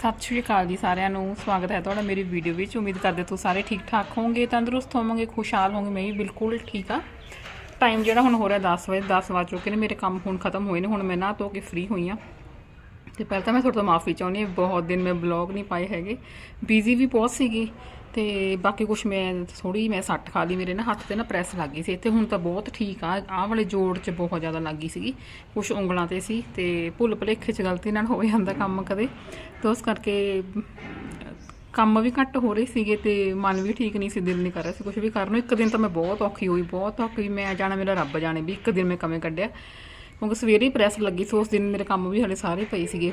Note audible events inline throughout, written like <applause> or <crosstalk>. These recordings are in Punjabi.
ਸਤਿ ਸ਼੍ਰੀ ਅਕਾਲ ਜੀ ਸਾਰਿਆਂ ਨੂੰ। ਸਵਾਗਤ ਹੈ ਤੁਹਾਡਾ ਮੇਰੀ ਵੀਡੀਓ ਵਿੱਚ। ਉਮੀਦ ਕਰਦੇ ਤੁਸੀਂ ਸਾਰੇ ਠੀਕ ਠਾਕ ਹੋਵੋਗੇ, ਤੰਦਰੁਸਤ ਹੋਵੋਗੇ, ਖੁਸ਼ਹਾਲ ਹੋਵੋਗੇ। ਮੈਂ ਵੀ ਬਿਲਕੁਲ ਠੀਕ ਆ ਟਾਈਮ ਜਿਹੜਾ ਹੁਣ ਹੋ ਰਿਹਾ 10 ਵਜੇ 10 ਵਜ ਚੁੱਕੇ ਨੇ। ਮੇਰੇ ਕੰਮ ਹੁਣ ਖਤਮ ਹੋਏ ਨੇ। ਹੁਣ ਮੈਂ ਨਾ ਧੋ ਕੇ ਫ੍ਰੀ ਹੋਈ ਆ ਤੇ ਪਹਿਲਾਂ ਤਾਂ ਮੈਂ ਤੁਹਾਡੇ ਤੋਂ ਮਾਫੀ ਚਾਹੁੰਦੀ ਹਾਂ, ਬਹੁਤ ਦਿਨ ਮੈਂ ਬਲੌਗ ਨਹੀਂ ਪਾਏ ਹੈਗੇ। ਬਿਜ਼ੀ ਵੀ ਬਹੁਤ ਸੀਗੀ ਤੇ ਬਾਕੀ ਕੁਝ ਮੈਂ ਥੋੜੀ ਮੈਂ ਸੱਟ ਖਾ ਲਈ, ਮੇਰੇ ਨਾ ਹੱਥ ਤੇ ਨਾ ਪ੍ਰੈਸ ਲੱਗ ਗਈ ਸੀ। ਤੇ ਹੁਣ ਤਾਂ ਬਹੁਤ ਠੀਕ ਆ, ਆਹ ਵਾਲੇ ਜੋੜ 'ਚ ਬਹੁਤ ਜ਼ਿਆਦਾ ਲੱਗ ਗਈ ਸੀਗੀ। ਕੁਝ ਉਂਗਲਾਂ ਤੇ ਸੀ ਤੇ ਭੁੱਲ ਭੁਲੇਖੇ 'ਚ ਗਲਤੀ ਨਾਲ ਹੋ ਜਾਂਦਾ ਕੰਮ ਕਦੇ। ਤਾਂ ਉਸ ਕਰਕੇ ਕੰਮ ਵੀ ਘੱਟ ਹੋ ਰਹੇ ਸੀਗੇ ਤੇ ਮਨ ਵੀ ਠੀਕ ਨਹੀਂ ਸੀ, ਦਿਲ ਨਹੀਂ ਕਰ ਰਿਹਾ ਸੀ ਕੁਝ ਵੀ ਕਰਨ ਨੂੰ। ਇੱਕ ਦਿਨ ਤਾਂ ਮੈਂ ਬਹੁਤ ਔਖੀ ਹੋਈ, ਬਹੁਤ ਔਖੀ। ਮੈਂ ਜਾਣਾ ਮੇਰਾ ਰੱਬ ਜਾਣੇ ਵੀ ਇੱਕ ਦਿਨ ਮੈਂ ਕਵੇਂ ਕੱਢਿਆ। ਕਿਉਂਕਿ ਸਵੇਰੇ ਹੀ ਪ੍ਰੈਸ ਲੱਗੀ ਸੀ, ਉਸ ਦਿਨ ਮੇਰੇ ਕੰਮ ਵੀ ਹਲੇ ਸਾਰੇ ਪਏ ਸੀਗੇ।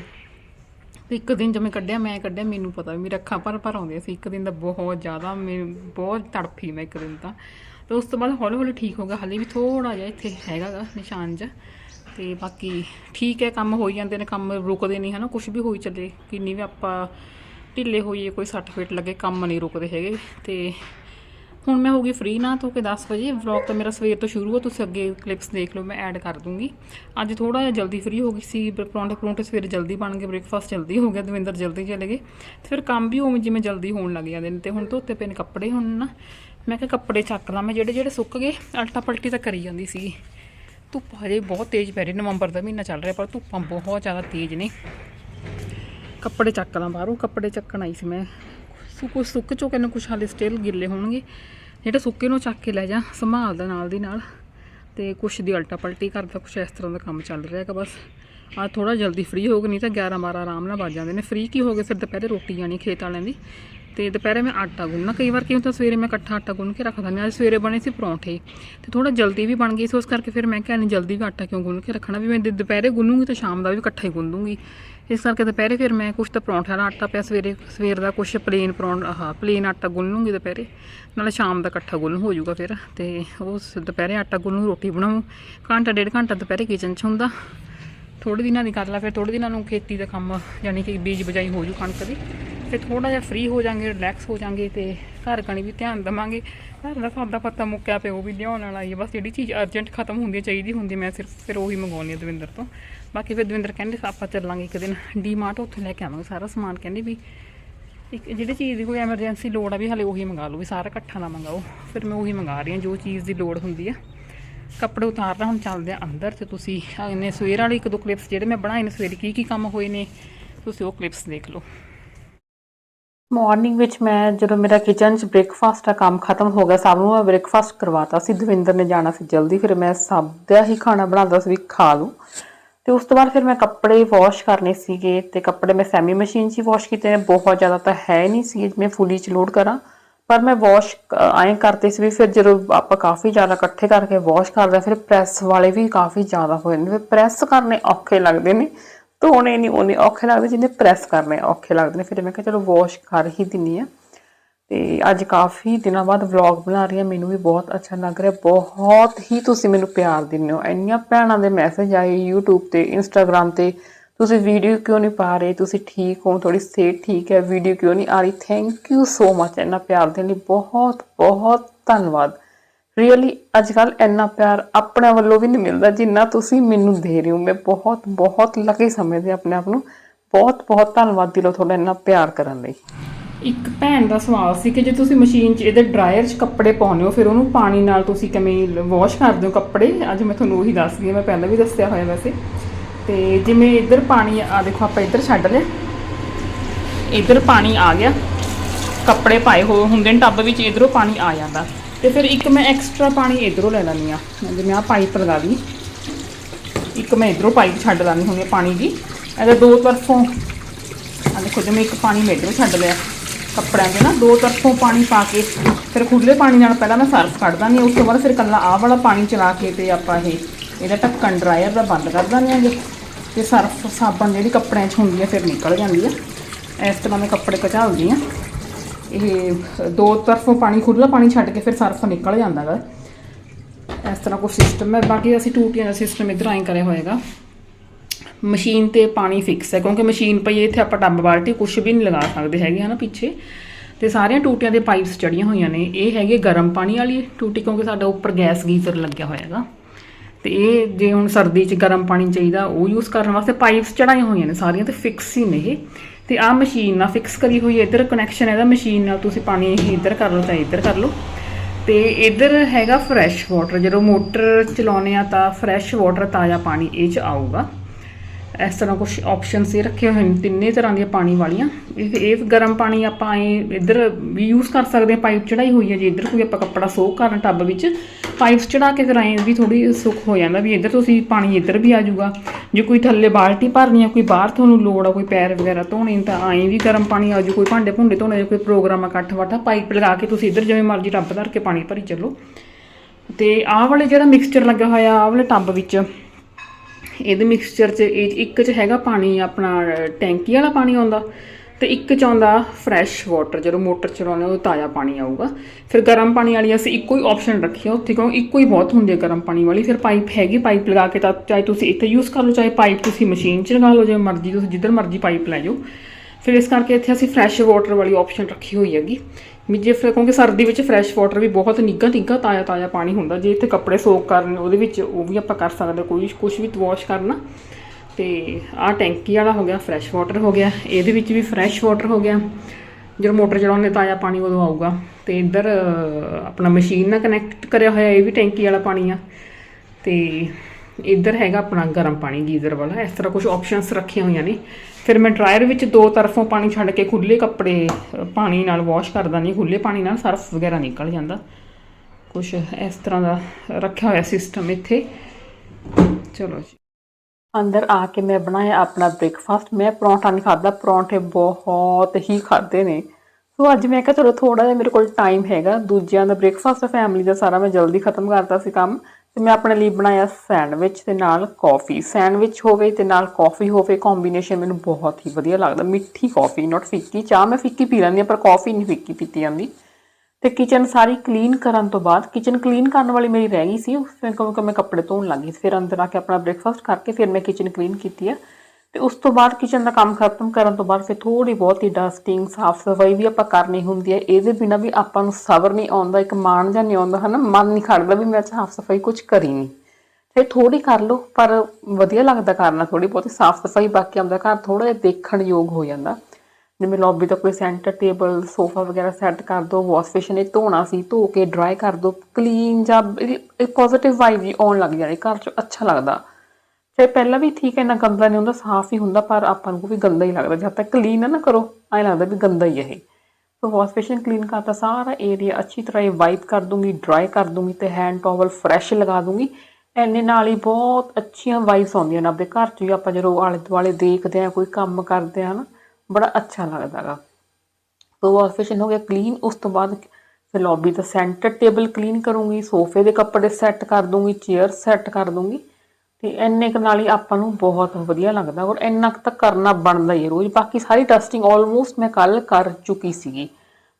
ਤੇ ਇੱਕ ਦਿਨ ਜਿਵੇਂ ਕੱਢਿਆ, ਮੈਂ ਕੱਢਿਆ, ਮੈਨੂੰ ਪਤਾ ਵੀ ਮੇਰੇ ਅੱਖਾਂ ਭਰ ਭਰ ਆਉਂਦੀਆਂ ਸੀ। ਇੱਕ ਦਿਨ ਦਾ ਬਹੁਤ ਜ਼ਿਆਦਾ ਮੈਂ, ਬਹੁਤ ਤੜਫੀ ਮੈਂ ਇੱਕ ਦਿਨ ਤਾਂ। ਤੇ ਉਸ ਤੋਂ ਬਾਅਦ ਹੌਲੀ ਹੌਲੀ ਠੀਕ ਹੋ ਗਿਆ। ਹਲੇ ਵੀ ਥੋੜਾ ਜਿਹਾ ਇੱਥੇ ਹੈਗਾ ਗਾ ਨਿਸ਼ਾਨ ਜਿਹਾ। ਤੇ ਬਾਕੀ ਠੀਕ ਹੈ, ਕੰਮ ਹੋਈ ਜਾਂਦੇ ਨੇ, ਕੰਮ ਰੁਕਦੇ ਨਹੀਂ, ਹਨਾ। ਕੁਝ ਵੀ ਹੋਈ ਚੱਲੇ, ਕਿੰਨੀ ਵੀ ਆਪਾਂ ਢਿੱਲੇ ਹੋਈਏ, ਕੋਈ ਸੱਟ ਫੇਟ ਲੱਗੇ, ਕੰਮ ਨਹੀਂ ਰੁਕਦੇ ਹੈਗੇ। ਤੇ ਹੁਣ ਮੈਂ ਹੋ ਗਈ ਫ੍ਰੀ ਨਾ, ਤੋਂ ਕਿ 10 ਵਜੇ ਵਲੌਗ ਤਾਂ ਮੇਰਾ ਸਵੇਰ ਤੋਂ ਸ਼ੁਰੂ ਹੋ ਤੁਸੀਂ ਅੱਗੇ ਕਲਿੱਪਸ ਦੇਖ ਲਓ, ਮੈਂ ਐਡ ਕਰ ਦੂੰਗੀ। ਅੱਜ ਥੋੜਾ ਜਿਹਾ ਜਲਦੀ ਫ੍ਰੀ ਹੋ ਗਈ ਸੀ ਪਰੌਂਠੇ ਪਰੌਂਠੇ ਸਵੇਰੇ ਜਲਦੀ ਬਣ ਗਏ ਬ੍ਰੇਕਫਾਸਟ ਜਲਦੀ ਹੋ ਗਿਆ, ਦਵਿੰਦਰ ਜਲਦੀ ਚਲੇ ਗਏ। ਤੇ ਫਿਰ ਕੰਮ ਵੀ ਉਵੇਂ ਜਿਵੇਂ ਜਲਦੀ ਹੋਣ ਲੱਗ ਜਾਂਦੇ ਨੇ, ਤੇ ਹੁਣ ਧੋਤੇ ਪਏ ਨੇ ਕੱਪੜੇ ਹੁਣ ਨਾ। ਮੈਂ ਕਿਹਾ ਕੱਪੜੇ ਚੱਕ ਲਾਂ, ਮੈਂ ਜਿਹੜੇ ਜਿਹੜੇ ਸੁੱਕ ਗਏ, ਅਲਟਾ ਪਲਟੀ ਤਾਂ ਕਰੀ ਜਾਂਦੀ ਸੀ ਧੁੱਪ ਹਜੇ ਬਹੁਤ ਤੇਜ਼ ਪੈ ਰਹੀ, ਨਵੰਬਰ ਦਾ ਮਹੀਨਾ ਚੱਲ ਰਿਹਾ, ਪਰ ਧੁੱਪਾਂ ਬਹੁਤ ਜ਼ਿਆਦਾ ਤੇਜ਼ ਨੇ। ਕੱਪੜੇ ਚੱਕ ਲਾਂ ਬਾਹਰੋਂ, ਕੱਪੜੇ ਚੱਕਣ ਆਈ ਸੀ ਮੈਂ। ਸੁੱਕ ਸੁੱਕ ਚੁੱਕੇ ਨੇ, ਕੁਛ ਹਾਲੇ ਸਟਿਲ ਗਿੱਲੇ ਹੋਣਗੇ। ਜਿਹੜੇ ਸੁੱਕੇ ਨੂੰ ਚੱਕ ਕੇ ਲੈ ਜਾ ਸੰਭਾਲਦਾ ਨਾਲ ਦੀ ਨਾਲ। ਤੇ ਕੁਛ ਦੀ ਅਲਟਾ ਪਲਟੀ ਕਰਦਾ ਕੁਛ ਇਸ ਤਰ੍ਹਾਂ ਦਾ ਕੰਮ ਚੱਲ ਰਿਹਾ ਹੈਗਾ ਬਸ। ਆ ਥੋੜਾ ਜਲਦੀ ਫ੍ਰੀ ਹੋ ਗਏ ਨਹੀਂ ਤਾਂ 11 12 ਆਰਾਮ ਨਾਲ ਵੱਜ ਜਾਂਦੇ ਨੇ। ਫ੍ਰੀ ਕੀ ਹੋ ਗਏ? ਫਿਰ ਦੁਪਹਿਰੇ ਰੋਟੀ ਜਾਣੀ ਖੇਤ ਵਾਲਿਆਂ ਦੀ। ਤੇ ਦੁਪਹਿਰੇ ਮੈਂ ਆਟਾ ਗੁੰਨਣਾ। ਕਈ ਵਾਰ ਕੀ ਹੁੰਦਾ, ਸਵੇਰੇ ਮੈਂ ਇਕੱਠਾ ਆਟਾ ਗੁੰਨ ਕੇ ਰੱਖਦਾ ਮੈਂ ਅੱਜ ਸਵੇਰੇ ਬਣੇ ਸੀ ਪਰੌਂਠੇ। ਤੇ ਥੋੜਾ ਜਲਦੀ ਵੀ ਬਣ ਗਈ ਸੀ, ਉਸ ਕਰਕੇ ਫਿਰ ਮੈਂ ਕਿਹਾ ਨਹੀਂ ਜਲਦੀ ਵੀ ਆਟਾ ਕਿਉਂ ਗੁੰਨ ਕੇ ਰੱਖਣਾ? ਵੀ ਮੈਂ ਦੁਪਹਿਰੇ ਗੁੰਨੂਗੀ ਤਾਂ ਸ਼ਾਮ ਦਾ ਵੀ ਇਕੱਠਾ ਹੀ ਗੁੰਨ ਦੂੰਗੀ। ਇਸ ਕਰਕੇ ਦੁਪਹਿਰੇ ਫਿਰ ਮੈਂ ਕੁਛ ਤਾਂ ਪਰੌਂਠਿਆਂ ਦਾ ਆਟਾ ਪਿਆ, ਸਵੇਰੇ, ਸਵੇਰ ਦਾ ਕੁਛ ਪਲੇਨ ਪਰੌਂਠ, ਆਹ ਪਲੇਨ ਆਟਾ ਗੁੰਨ ਲੂੰਗੀ ਦੁਪਹਿਰੇ। ਨਾਲੇ ਸ਼ਾਮ ਦਾ ਇਕੱਠਾ ਗੁੰਨ ਹੋ ਜਾਊਗਾ ਫਿਰ ਤੇ ਉਹ ਦੁਪਹਿਰੇ ਆਟਾ ਗੁੰਨ ਨੂੰ ਰੋਟੀ ਬਣਾਉ। ਘੰਟਾ, ਡੇਢ ਘੰਟਾ ਦੁਪਹਿਰੇ ਕਿਚਨ 'ਚ ਹੁੰਦਾ। ਥੋੜੇ ਦਿਨਾਂ ਦੀ ਕਰ ਲਾ, ਫਿਰ ਥੋੜੇ ਦਿਨਾਂ ਨੂੰ ਖੇਤੀ ਦਾ ਕੰਮ ਯਾਨੀ ਕਿ ਬੀਜ ਬਜਾਈ ਹੋ ਜੂ ਕਣਕ ਦੀ, ਫਿਰ ਥੋੜਾ ਜਿਹਾ ਫ੍ਰੀ ਹੋ ਜਾਾਂਗੇ ਰਿਲੈਕਸ ਹੋ ਜਾਾਂਗੇ ਤੇ ਘਰ ਕਣੀ ਵੀ ਧਿਆਨ ਦਵਾਂਗੇ। ਘਰ ਦਾ ਸੌਦਾ ਪੱਤਾ ਮੁੱਕਿਆ ਪਿਆ, ਉਹ ਵੀ ਲਿਆਉਣ ਵਾਲਾ ਹੀ ਬਸ ਜਿਹੜੀ ਚੀਜ਼ ਅਰਜੈਂਟ ਖਤਮ ਹੁੰਦੀ ਹੈ, ਚਾਹੀਦੀ ਹੁੰਦੀ ਮੈਂ ਸਿਰਫ ਫਿਰ ਉਹੀ ਮੰਗਵਾਉਣੀ ਹੈ ਦਵਿੰਦਰ ਤੋਂ। ਬਾਕੀ ਫਿਰ ਦਵਿੰਦਰ ਕਹਿੰਦੇ ਆਪਾਂ ਚੱਲਾਂਗੇ ਇੱਕ ਦਿਨ ਡੀਮਾਰਟ ਉੱਥੋਂ ਲੈ ਕੇ ਆਵਾਂਗੇ ਸਾਰਾ ਸਮਾਨ, ਕਹਿੰਦੇ ਵੀ ਇੱਕ ਜਿਹੜੀ ਚੀਜ਼ ਦੀ ਕੋਈ ਐਮਰਜੈਂਸੀ ਲੋੜ ਆ ਵੀ ਹਲੇ ਉਹੀ ਮੰਗਾ ਲਓ, ਵੀ ਸਾਰਾ ਇਕੱਠਾ ਨਾ ਮੰਗਾਓ, ਫਿਰ ਮੈਂ ਉਹੀ ਮੰਗਾ ਰਹੀ ਹਾਂ, ਜੋ ਚੀਜ਼ ਦੀ ਲੋੜ ਹੁੰਦੀ ਆ। ਕੱਪੜੇ ਉਤਾਰਦਾ, ਹੁਣ ਚੱਲਦੇ ਆ ਅੰਦਰ ਤੇ ਤੁਸੀਂ ਇਹਨੇ ਸਵੇਰ ਵਾਲੀ ਇੱਕ ਦੋ ਕਲਿੱਪਸ ਜਿਹੜੇ ਮੈਂ ਬਣਾਏ ਨੇ, ਸਵੇਰੇ ਕੀ ਕੀ ਕੰਮ ਹੋਏ ਨੇ, ਤੁਸੀਂ ਉਹ ਕਲਿੱਪਸ ਦੇਖ ਲਓ। ਮਾਰਨਿੰਗ ਵਿੱਚ ਮੈਂ ਜਦੋਂ ਮੇਰਾ ਕਿਚਨ 'ਚ ਬ੍ਰੇਕਫਾਸਟ ਦਾ ਕੰਮ ਖਤਮ ਹੋ ਗਿਆ, ਸਭ ਨੂੰ ਮੈਂ ਬ੍ਰੇਕਫਾਸਟ ਕਰਵਾਤਾ ਸੀ, ਦਵਿੰਦਰ ਨੇ ਜਾਣਾ ਸੀ ਜਲਦੀ, ਫਿਰ ਮੈਂ ਸਭ ਦਾ ਹੀ ਖਾਣਾ ਬਣਾਉਂਦਾ ਸੀ ਵੀ ਖਾ ਲਓ ਤੇ ਉਸ ਤੋਂ ਬਾਅਦ ਫਿਰ ਮੈਂ ਕੱਪੜੇ ਵਾਸ਼ ਕਰਨੇ ਸੀਗੇ ਤੇ ਕੱਪੜੇ ਮੈਂ ਸੈਮੀ ਮਸ਼ੀਨ 'ਚ ਹੀ ਵਾਸ਼ ਕੀਤੇ ਨੇ, ਬਹੁਤ ਜ਼ਿਆਦਾ ਤਾਂ ਹੈ ਨਹੀਂ ਸੀ ਮੈਂ ਫੁੱਲੀ 'ਚ ਲੋਡ ਕਰਾਂ। ਪਰ ਮੈਂ ਵਾਸ਼ ਐਂ ਕਰਤੇ ਸੀ ਵੀ ਫਿਰ ਜਦੋਂ ਆਪਾਂ ਕਾਫੀ ਜ਼ਿਆਦਾ ਇਕੱਠੇ ਕਰਕੇ ਵਾਸ਼ ਕਰਦੇ ਹਾਂ, ਫਿਰ ਪ੍ਰੈਸ ਵਾਲੇ ਵੀ ਕਾਫੀ ਜ਼ਿਆਦਾ ਹੋ ਜਾਂਦੇ ਫਿਰ ਪ੍ਰੈਸ ਕਰਨੇ ਔਖੇ ਲੱਗਦੇ ਨੇ ਧੋਣੇ ਨਹੀਂ ਉਹਨੇ ਔਖੇ ਲੱਗਦੇ ਜਿੰਨੇ ਪ੍ਰੈਸ ਕਰਨੇ ਔਖੇ ਲੱਗਦੇ ਨੇ। ਫਿਰ ਮੈਂ ਕਿਹਾ ਚਲੋ ਵਾਸ਼ ਕਰ ਹੀ ਦਿੰਨੀ ਆ ਤੇ ਅੱਜ ਕਾਫੀ ਦਿਨਾਂ ਬਾਅਦ ਵਲੌਗ ਬਣਾ ਰਹੀ ਹਾਂ ਮੈਨੂੰ ਵੀ ਬਹੁਤ ਅੱਛਾ ਲੱਗ ਰਿਹਾ। ਬਹੁਤ ਹੀ ਤੁਸੀਂ ਮੈਨੂੰ ਪਿਆਰ ਦਿੰਦੇ ਹੋ। ਇੰਨੀਆਂ ਭੈਣਾਂ ਦੇ ਮੈਸੇਜ ਆਏ YouTube ਤੇ Instagram ਤੇ ਤੁਸੀਂ ਵੀਡੀਓ ਕਿਉਂ ਨਹੀਂ ਪਾ ਰਹੇ? ਤੁਸੀਂ ਠੀਕ ਹੋ? ਥੋੜੀ ਸਿਹਤ ਠੀਕ ਹੈ? ਵੀਡੀਓ ਕਿਉਂ ਨਹੀਂ ਆ ਰਹੀ? ਥੈਂਕ ਯੂ ਸੋ ਮਚ ਇੰਨਾ ਪਿਆਰ ਦੇਣ ਲਈ ਬਹੁਤ ਬਹੁਤ ਧੰਨਵਾਦ। ਰੀਅਲੀ ਅੱਜ ਕੱਲ ਇੰਨਾ ਪਿਆਰ ਆਪਣੇ ਵੱਲੋਂ ਵੀ ਨਹੀਂ ਮਿਲਦਾ ਜਿੰਨਾ ਤੁਸੀਂ ਮੈਨੂੰ ਦੇ ਰਹੇ ਹੋ। ਮੈਂ ਬਹੁਤ ਬਹੁਤ ਲੱਕੀ ਸਮਝਦੀ ਹਾਂ ਆਪਣੇ ਆਪ ਨੂੰ ਬਹੁਤ ਬਹੁਤ ਧੰਨਵਾਦ ਦਿਲੋਂ ਤੁਹਾਡਾ ਇੰਨਾ ਪਿਆਰ ਕਰਨ ਲਈ। ਇੱਕ ਭੈਣ ਦਾ ਸਵਾਲ ਸੀ ਕਿ ਜੇ ਤੁਸੀਂ ਮਸ਼ੀਨ 'ਚ ਇਹਦੇ ਡਰਾਇਰ 'ਚ ਕੱਪੜੇ ਪਾਉਂਦੇ ਹੋ, ਫਿਰ ਉਹਨੂੰ ਪਾਣੀ ਨਾਲ ਤੁਸੀਂ ਕਿਵੇਂ ਵਾਸ਼ ਕਰਦੇ ਹੋ ਕੱਪੜੇ? ਅੱਜ ਮੈਂ ਤੁਹਾਨੂੰ ਉਹੀ ਦੱਸਦੀ ਹਾਂ, ਮੈਂ ਪਹਿਲਾਂ ਵੀ ਦੱਸਿਆ ਹੋਇਆ ਵੈਸੇ। ਤੇ ਜਿਵੇਂ ਇੱਧਰ ਪਾਣੀ ਆ ਦੇਖੋ ਆਪਾਂ ਇੱਧਰ ਛੱਡ ਲਿਆ। ਇੱਧਰ ਪਾਣੀ ਆ ਗਿਆ। ਕੱਪੜੇ ਪਾਏ ਹੋਏ ਹੁੰਦੇ ਨੇ, ਟੱਬ ਵਿੱਚ ਇਧਰੋਂ ਪਾਣੀ ਆ ਜਾਂਦਾ। ਤੇ ਫਿਰ ਇੱਕ ਮੈਂ ਐਕਸਟਰਾ ਪਾਣੀ ਇਧਰੋਂ ਲੈ ਲੈਂਦੀ ਆ ਜਿਵੇਂ ਆ ਪਾਈਪ ਲਗਾ ਲਈ ਇੱਕ ਮੈਂ ਇਧਰੋਂ ਪਾਈਪ ਛੱਡ ਲੈਂਦੀ ਹੁੰਦੀ ਆ ਪਾਣੀ ਦੀ। ਇਹਦੇ ਦੋ ਤਰਫੋਂ ਆ ਦੇਖੋ ਜਿਵੇਂ ਇੱਕ ਪਾਣੀ ਮੈਂ ਇਧਰੋਂ ਛੱਡ ਲਿਆ ਕੱਪੜਿਆਂ ਦੇ ਨਾ, ਦੋ ਤਰਫੋਂ ਪਾਣੀ ਪਾ ਕੇ ਫਿਰ ਖੁੱਲੇ ਪਾਣੀ ਨਾਲ ਪਹਿਲਾਂ ਮੈਂ ਸਰਫ ਕੱਢ ਦਾਂਗੀ ਉਸ ਤੋਂ ਬਾਅਦ ਫਿਰ ਕੱਲਾ ਆਹ ਵਾਲਾ ਪਾਣੀ ਚਲਾ ਕੇ ਤੇ ਆਪਾਂ ਇਹ, ਇਹਦਾ ਢੱਕਣ ਡਰਾਇਰ ਦਾ ਬੰਦ ਕਰ ਦਾਂਗੇ ਆਂਗੇ ਤੇ ਸਰਫ ਸਾਬਣ ਜਿਹੜੀ ਕੱਪੜਿਆਂ 'ਚ ਹੁੰਦੀ ਹੈ ਫਿਰ ਨਿਕਲ ਜਾਂਦੀ ਹੈ ਇਸ ਤਰ੍ਹਾਂ ਮੈਂ ਕੱਪੜੇ ਘਚਾਲਦੀ ਆ। ਇਹ ਦੋ ਤਰਫੋਂ ਪਾਣੀ ਖੁੱਲਾ ਪਾਣੀ ਛੱਡ ਕੇ ਫਿਰ ਸਰਫ ਨਿਕਲ ਜਾਂਦਾ ਗਾ। ਇਸ ਤਰ੍ਹਾਂ ਕੋਈ ਸਿਸਟਮ ਹੈ। ਬਾਕੀ ਅਸੀਂ ਟੂਟੀਆਂ ਦਾ ਸਿਸਟਮ ਇਧਰ ਆਈ ਕਰਿਆ ਹੋਏਗਾ। ਮਸ਼ੀਨ ਤੇ ਪਾਣੀ ਫਿਕਸ ਹੈ, ਕਿਉਂਕਿ ਮਸ਼ੀਨ ਪਈ ਇੱਥੇ ਆਪਾਂ ਟੱਬ ਬਾਲਟੀ ਕੁਝ ਵੀ ਨਹੀਂ ਲਗਾ ਸਕਦੇ ਹੈਗੇ, ਹਨਾ, ਪਿੱਛੇ। ਤੇ ਸਾਰੀਆਂ ਟੂਟੀਆਂ ਦੇ ਪਾਈਪਸ ਚੜੀਆਂ ਹੋਈਆਂ ਨੇ। ਇਹ ਹੈਗੇ ਗਰਮ ਪਾਣੀ ਵਾਲੀ ਟੂਟੀ, ਕਿਉਂਕਿ ਸਾਡਾ ਉੱਪਰ ਗੈਸ ਗੀਜ਼ਰ ਲੱਗਿਆ ਹੋਇਆ ਹੈਗਾ ਤੇ ਇਹ ਜੇ ਹੁਣ ਸਰਦੀ 'ਚ ਗਰਮ ਪਾਣੀ ਚਾਹੀਦਾ, ਉਹ ਯੂਜ਼ ਕਰਨ ਵਾਸਤੇ ਪਾਈਪਸ ਚੜਾਈਆਂ ਹੋਈਆਂ ਨੇ ਸਾਰੀਆਂ ਤੇ ਫਿਕਸ ਹੀ ਨੇ ਇਹ। ਤੇ ਆਹ ਮਸ਼ੀਨ ਨਾਲ ਫਿਕਸ ਕਰੀ ਹੋਈ ਹੈ, ਇੱਧਰ ਕਨੈਕਸ਼ਨ ਇਹਦਾ ਮਸ਼ੀਨ ਨਾਲ ਤੁਸੀਂ ਪਾਣੀ ਇੱਧਰ ਕਰ ਲਓ ਤਾਂ ਇੱਧਰ ਕਰ ਲਓ। ਤੇ ਇੱਧਰ ਹੈਗਾ ਫਰੈਸ਼ ਵਾਟਰ ਜਦੋਂ ਮੋਟਰ ਚਲਾਉਨੇ ਆ ਤਾਂ ਫਰੈਸ਼ ਵਾਟਰ ਤਾਜ਼ਾ ਪਾਣੀ ਇਹ ਚ ਆਊਗਾ। ਇਸ ਤਰ੍ਹਾਂ ਕੁਝ ਆਪਸ਼ਨਸ ਇਹ ਰੱਖੇ ਹੋਏ ਨੇ, ਤਿੰਨੇ ਤਰ੍ਹਾਂ ਦੀਆਂ ਪਾਣੀ ਵਾਲੀਆਂ। ਇਹ ਇਹ ਗਰਮ ਪਾਣੀ ਆਪਾਂ ਇਹ ਇੱਧਰ ਵੀ ਯੂਜ਼ ਕਰ ਸਕਦੇ ਹਾਂ ਪਾਈਪ ਚੜਾਈ ਹੋਈ ਹੈ ਜੇ ਇੱਧਰ ਕੋਈ ਆਪਾਂ ਕੱਪੜਾ ਸੋਕ ਕਰਨ ਟੱਬ ਵਿੱਚ ਪਾਈਪਸ ਚੜਾ ਕੇ ਫਿਰ ਐਂ ਵੀ ਥੋੜੀ ਸੁੱਖ ਹੋ ਜਾਂਦਾ ਵੀ ਇੱਧਰ ਤੁਸੀਂ ਪਾਣੀ ਇੱਧਰ ਵੀ ਆ ਜਾਊਗਾ। ਜੇ ਕੋਈ ਥੱਲੇ ਬਾਲਟੀ ਭਰਨੀ ਆ, ਕੋਈ ਬਾਹਰ ਤੁਹਾਨੂੰ ਲੋੜ ਆ, ਕੋਈ ਪੈਰ ਵਗੈਰਾ ਧੋਣੇ ਤਾਂ ਐਂ ਵੀ ਗਰਮ ਪਾਣੀ ਆ ਜੂ ਕੋਈ ਭਾਂਡੇ ਭੁੰਡੇ ਧੋਣੇ ਕੋਈ ਪ੍ਰੋਗਰਾਮ ਆ, ਇਕੱਠ ਵਾਟਾ ਪਾਈਪ ਲਗਾ ਕੇ ਤੁਸੀਂ ਇੱਧਰ ਜਿਵੇਂ ਮਰਜ਼ੀ ਟੱਬ ਧਰ ਕੇ ਪਾਣੀ ਭਰੀ ਚੱਲੋ। ਤੇ ਆਹ ਵਾਲੇ ਜਿਹੜਾ ਮਿਕਸਚਰ ਲੱਗਾ ਹੋਇਆ, ਆਹ ਵਾਲੇ ਟੱਬ ਵਿੱਚ ਇਹਦੇ ਮਿਕਸਚਰ 'ਚ ਇਹ ਇੱਕ 'ਚ ਹੈਗਾ ਪਾਣੀ ਆਪਣਾ ਟੈਂਕੀ ਵਾਲਾ ਪਾਣੀ ਆਉਂਦਾ ਤੇ ਇੱਕ 'ਚ ਆਉਂਦਾ ਫਰੈਸ਼ ਵਾਟਰ ਜਦੋਂ ਮੋਟਰ ਚਲਾਉਂਦੇ ਉਹ ਤਾਜ਼ਾ ਪਾਣੀ ਆਊਗਾ। ਫਿਰ ਗਰਮ ਪਾਣੀ ਵਾਲੀ ਅਸੀਂ ਇੱਕੋ ਹੀ ਆਪਸ਼ਨ ਰੱਖੀ ਆ ਉੱਥੇ, ਕਿਉਂ ਇੱਕੋ ਹੀ ਬਹੁਤ ਹੁੰਦੀ ਹੈ ਗਰਮ ਪਾਣੀ ਵਾਲੀ। ਫਿਰ ਪਾਈਪ ਹੈਗੀ ਪਾਈਪ ਲਗਾ ਕੇ ਤਾਂ ਚਾਹੇ ਤੁਸੀਂ ਇੱਥੇ ਯੂਜ਼ ਕਰ ਲਓ, ਚਾਹੇ ਪਾਈਪ ਤੁਸੀਂ ਮਸ਼ੀਨ 'ਚ ਲਗਾ ਲਓ, ਜਿਵੇਂ ਮਰਜ਼ੀ ਤੁਸੀਂ ਜਿੱਧਰ ਮਰਜ਼ੀ ਪਾਈਪ ਲੈ ਜਾਓ। ਫਿਰ ਇਸ ਕਰਕੇ ਇੱਥੇ ਅਸੀਂ ਫਰੈਸ਼ ਵਾਟਰ ਵਾਲੀ ਆਪਸ਼ਨ ਰੱਖੀ ਹੋਈ ਹੈਗੀ। ਵੀ ਜੇ ਫਿਰ ਕਿਉਂਕਿ ਸਰਦੀ ਵਿੱਚ ਫਰੈਸ਼ ਵਾਟਰ ਵੀ ਬਹੁਤ ਨਿੱਘਾ ਨਿੱਘਾ ਤਾਜ਼ਾ ਤਾਜ਼ਾ ਪਾਣੀ ਹੁੰਦਾ, ਜੇ ਇੱਥੇ ਕੱਪੜੇ ਸੋਕ ਕਰਨ, ਉਹਦੇ ਵਿੱਚ ਉਹ ਵੀ ਆਪਾਂ ਕਰ ਸਕਦੇ, ਕੋਈ ਕੁਝ ਵੀ ਵਾਸ਼ ਕਰਨਾ। ਤੇ ਆਹ ਟੈਂਕੀ ਵਾਲਾ ਹੋ ਗਿਆ ਫਰੈਸ਼ ਵਾਟਰ ਹੋ ਗਿਆ, ਇਹਦੇ ਵਿੱਚ ਵੀ ਫਰੈਸ਼ ਵਾਟਰ ਹੋ ਗਿਆ। ਜਦੋਂ ਮੋਟਰ ਚਲਾਉਂਦੇ ਤਾਜ਼ਾ ਪਾਣੀ ਉਦੋਂ ਆਊਗਾ। ਤੇ ਇੱਧਰ ਆਪਣਾ ਮਸ਼ੀਨ ਨਾਲ ਕਨੈਕਟ ਕਰਿਆ ਹੋਇਆ ਇਹ ਵੀ ਟੈਂਕੀ ਵਾਲਾ ਪਾਣੀ ਆ। ਤੇ ਇੱਧਰ ਹੈਗਾ ਆਪਣਾ ਗਰਮ ਪਾਣੀ, ਗੀਜ਼ਰ ਵਾਲਾ। ਇਸ ਤਰ੍ਹਾਂ ਕੁਝ ਆਪਸ਼ਨਸ ਰੱਖੀਆਂ ਹੋਈਆਂ ਨੇ। ਫਿਰ ਮੈਂ ਡਰਾਇਰ ਵਿੱਚ ਦੋ ਤਰਫੋਂ ਪਾਣੀ ਛੱਡ ਕੇ ਖੁੱਲੇ ਕੱਪੜੇ, ਪਾਣੀ ਨਾਲ ਵਾਸ਼ ਕਰਦਾ ਨਹੀਂ ਖੁੱਲੇ ਪਾਣੀ ਨਾਲ ਸਰਫ ਵਗੈਰਾ ਨਿਕਲ ਜਾਂਦਾ। ਕੁਝ ਇਸ ਤਰ੍ਹਾਂ ਦਾ ਰੱਖਿਆ ਹੋਇਆ ਸਿਸਟਮ ਇੱਥੇ। ਚਲੋ ਜੀ। ਅੰਦਰ ਆ ਕੇ ਮੈਂ ਬਣਾਇਆ ਆਪਣਾ ਬ੍ਰੇਕਫਾਸਟ ਮੈਂ ਪਰੌਂਠਾ ਨਹੀਂ ਖਾਦਾ ਪਰੌਂਠੇ ਬਹੁਤ ਹੀ ਖਾਦੇ ਨੇ। ਸੋ ਅੱਜ ਮੈਂ ਕਿਹਾ ਚਲੋ ਥੋੜਾ ਜਿਹਾ ਮੇਰੇ ਕੋਲ ਟਾਈਮ ਹੈਗਾ। ਦੂਜਿਆਂ ਦਾ ਬ੍ਰੇਕਫਾਸਟ ਫੈਮਿਲੀ ਦਾ ਸਾਰਾ ਮੈਂ ਜਲਦੀ ਖਤਮ ਕਰਤਾ ਸੀ ਕੰਮ। ਤੇ ਮੈਂ ਆਪਣੇ ਲਈ ਬਣਾਇਆ ਸੈਂਡਵਿਚ ਤੇ ਨਾਲ ਕਾਫੀ। ਸੈਂਡਵਿਚ ਹੋਵੇ ਤੇ ਨਾਲ ਕਾਫੀ ਹੋਵੇ ਕੰਬੀਨੇਸ਼ਨ ਮੈਨੂੰ ਬਹੁਤ ਹੀ ਵਧੀਆ ਲੱਗਦਾ। ਮਿੱਠੀ ਕਾਫੀ ਨਾਟ ਫਿੱਕੀ। ਚਾਹ ਮੈਂ ਫਿੱਕੀ ਪੀ ਲੈਂਦੀ ਹਾਂ, ਪਰ ਕਾਫੀ ਨਹੀਂ ਫਿੱਕੀ ਪੀਤੀ ਜਾਂਦੀ। ਤੇ ਕਿਚਨ ਸਾਰੀ ਕਲੀਨ ਕਰਨ ਤੋਂ ਬਾਅਦ ਕਿਚਨ ਕਲੀਨ ਕਰਨ ਵਾਲੀ ਮੇਰੀ ਰਹਿ ਗਈ ਸੀ। ਉਸ ਫਿਰ ਕਿਉਂਕਿ ਮੈਂ ਕੱਪੜੇ ਧੋਣ ਲੱਗੀ ਸੀ। ਫਿਰ ਅੰਦਰ ਆ ਕੇ ਆਪਣਾ ਬ੍ਰੇਕਫਾਸਟ ਕਰਕੇ ਫਿਰ ਮੈਂ ਕਿਚਨ ਕਲੀਨ ਕੀਤੀ ਆ। ਤੇ ਉਸ ਤੋਂ ਬਾਅਦ ਕਿਚਨ ਦਾ ਕੰਮ ਖਤਮ ਕਰਨ ਤੋਂ ਬਾਅਦ ਫਿਰ ਥੋੜੀ ਬਹੁਤੀ ਡਸਟਿੰਗ ਸਾਫ਼ ਸਫ਼ਾਈ ਵੀ ਆਪਾਂ ਕਰਨੀ ਹੁੰਦੀ ਹੈ। ਇਹਦੇ ਬਿਨਾ ਵੀ ਆਪਾਂ ਨੂੰ ਸਬਰ ਨਹੀਂ ਆਉਂਦਾ, ਇੱਕ ਮਾਣ ਜਾਂ ਨਹੀਂ ਆਉਂਦਾ, ਹਨਾ? ਮਨ ਨਹੀਂ ਖੜਦਾ ਵੀ ਮੈਂ ਸਾਫ਼ ਸਫ਼ਾਈ ਕੁਝ ਕਰੀ ਨਹੀਂ ਫਿਰ ਥੋੜੀ ਕਰ ਲਓ, ਪਰ ਵਧੀਆ ਲੱਗਦਾ ਕਰਨਾ ਥੋੜੀ ਬਹੁਤੀ ਸਾਫ਼ ਸਫ਼ਾਈ ਬਾਕੀ ਆਪਦਾ ਘਰ ਥੋੜਾ ਜਿਹਾ ਦੇਖਣ ਯੋਗ ਹੋ ਜਾਂਦਾ। ਜਿਵੇਂ ਲੌਬੀ ਦਾ ਕੋਈ ਸੈਂਟਰ ਟੇਬਲ ਸੋਫਾ ਵਗੈਰਾ ਸੈੱਟ ਕਰ ਦੋ ਵਾਸ਼ ਬੇਸਿਨ ਇਹ ਧੋਣਾ ਸੀ, ਧੋ ਕੇ ਡਰਾਈ ਕਰ ਦੋ ਕਲੀਨ ਜਾਂ ਇੱਕ ਪੋਜ਼ਿਟਿਵ ਵਾਈਬ ਜੀ ਆਉਣ ਲੱਗ ਜਾਣੀ, ਘਰ 'ਚ ਅੱਛਾ ਲੱਗਦਾ। ਚਾਹੇ ਪਹਿਲਾਂ ਵੀ ਠੀਕ ਹੈ ਨਾ ਗੰਦਾ ਨਹੀਂ ਹੁੰਦਾ, ਸਾਫ਼ ਹੀ ਹੁੰਦਾ, ਪਰ ਆਪਾਂ ਨੂੰ ਵੀ ਗੰਦਾ ਹੀ ਲੱਗਦਾ। ਜਦ ਤੱਕ ਕਲੀਨ ਨਾ ਕਰੋ, ਐ ਲੱਗਦਾ ਵੀ ਗੰਦਾ ਹੀ ਇਹ। ਸੋ ਵਾਸ਼ ਬੇਸਿਨ ਕਲੀਨ ਕਰਤਾ ਸਾਰਾ ਏਰੀਆ ਅੱਛੀ ਤਰ੍ਹਾਂ ਇਹ ਵਾਈਪ ਕਰ ਦੂੰਗੀ ਡਰਾਈ ਕਰ ਦੂੰਗੀ ਤੇ ਹੈਂਡ ਟਾਵਲ ਫਰੈਸ਼ ਲਗਾ ਦੂੰਗੀ। ਐਨੇ ਨਾਲ ਹੀ ਬਹੁਤ ਅੱਛੀਆਂ ਵਾਈਬਸ ਆਉਂਦੀਆਂ ਨੇ ਆਪਣੇ ਘਰ 'ਚ ਆਪਾਂ ਜਦੋਂ ਆਲੇ ਦੁਆਲੇ ਦੇਖਦੇ ਆ ਕੋਈ ਕੰਮ ਕਰਦੇ ਆ ਨਾ, ਬੜਾ ਅੱਛਾ ਲੱਗਦਾਗਾ ਸੋ ਵਾਸ਼ ਬੇਸਿਨ ਹੋ ਗਿਆ ਕਲੀਨ ਉਸ ਤੋਂ ਬਾਅਦ ਫਿਰ ਲੌਬੀ ਦਾ ਸੈਂਟਰ ਟੇਬਲ ਕਲੀਨ ਕਰੂੰਗੀ, ਸੋਫੇ ਦੇ ਕੱਪੜੇ ਸੈੱਟ ਕਰ ਦੂੰਗੀ ਚੇਅਰ ਸੈੱਟ ਕਰ ਦੂੰਗੀ। ਤੇ ਇੰਨੇ ਕੁ ਨਾਲ ਹੀ ਆਪਾਂ ਨੂੰ ਬਹੁਤ ਵਧੀਆ ਲੱਗਦਾ ਔਰ ਇੰਨਾ ਕੁ ਤਾਂ ਕਰਨਾ ਬਣਦਾ ਹੀ ਹੈ ਰੋਜ਼। ਬਾਕੀ ਸਾਰੀ ਟੈਸਟਿੰਗ ਆਲਮੋਸਟ ਮੈਂ ਕੱਲ ਕਰ ਚੁੱਕੀ ਸੀਗੀ।